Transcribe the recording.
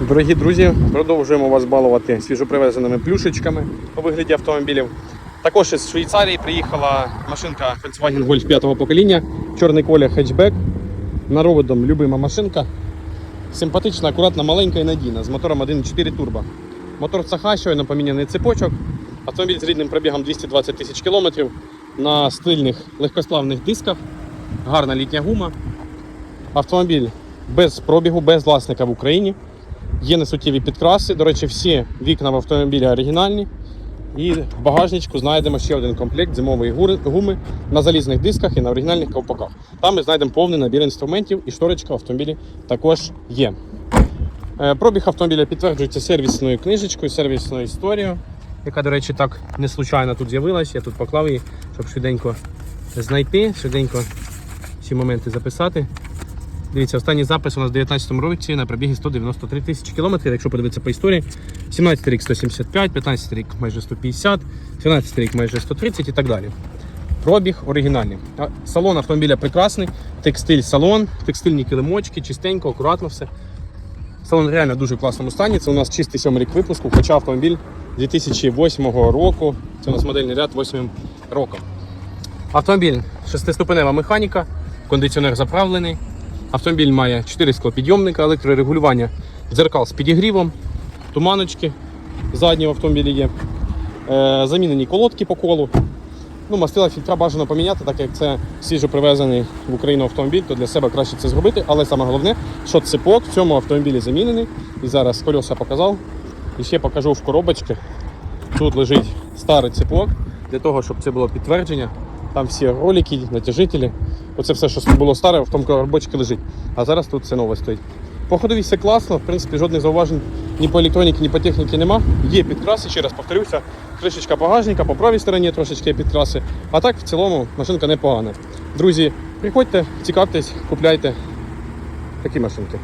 Дорогі друзі, продовжуємо вас балувати свіжопривезеними плюшечками у вигляді автомобілів. Також із Швейцарії приїхала машинка Volkswagen Golf 5 покоління, чорний колір хетчбек. Народом любима машинка. Симпатична, акуратна, маленька і надійна з мотором 1.4 турбо. Мотор Саха, щойно поміняний цепочок. Автомобіль з рідним пробігом 220 тисяч кілометрів на стильних легкосплавних дисках. Гарна літня гума. Автомобіль без пробігу, без власника в Україні. Є несуттєві підкраси. До речі, всі вікна в автомобілі оригінальні. І в багажничку знайдемо ще один комплект зимової гуми на залізних дисках і на оригінальних ковпаках. Там ми знайдемо повний набір інструментів і шторочка в автомобілі також є. Е, Пробіг автомобіля підтверджується сервісною книжечкою, сервісною історією, яка, до речі, так не случайно тут з'явилась. Я тут поклав її, щоб швиденько знайти, швиденько всі моменти записати. Дивіться, останній запис у нас в 19 році на пробігі 193 тисячі кілометрів, якщо подивитися по історії. 17 рік 175, 15 рік майже 150, 13 рік майже 130 і так далі. Пробіг оригінальний. Салон автомобіля прекрасний, текстиль салон, текстильні килимочки, чистенько, акуратно все. Салон реально дуже класному стані. Це у нас чистий сьомий рік випуску, хоча автомобіль 2008 року. Це у нас модельний ряд 8 роком. Автомобіль шестиступенева механіка, кондиціонер заправлений. Автомобіль має 4 склопідйомника, електрорегулювання дзеркал з підігрівом, туманочки задні в автомобілі є. Е, замінені колодки по колу. Ну, мастила фільтра бажано поміняти, так як це свіжо привезений в Україну автомобіль, то для себе краще це зробити. Але саме головне, що цепок в цьому автомобілі замінений. І зараз колеса показав. І ще покажу в коробочці. Тут лежить старий цепок для того, щоб це було підтвердження. Там всі ролики, натяжителі. Оце все, що було старе, в тому коробочці лежить. А зараз тут все нове стоїть. По ходові все класно, в принципі, жодних зауважень ні по електроніці, ні по техніці нема. Є підкраси, ще раз повторюся. Кришечка багажника, по правій стороні трошечки підкраси. А так в цілому машинка непогана. Друзі, приходьте, цікавтесь, купляйте такі машинки.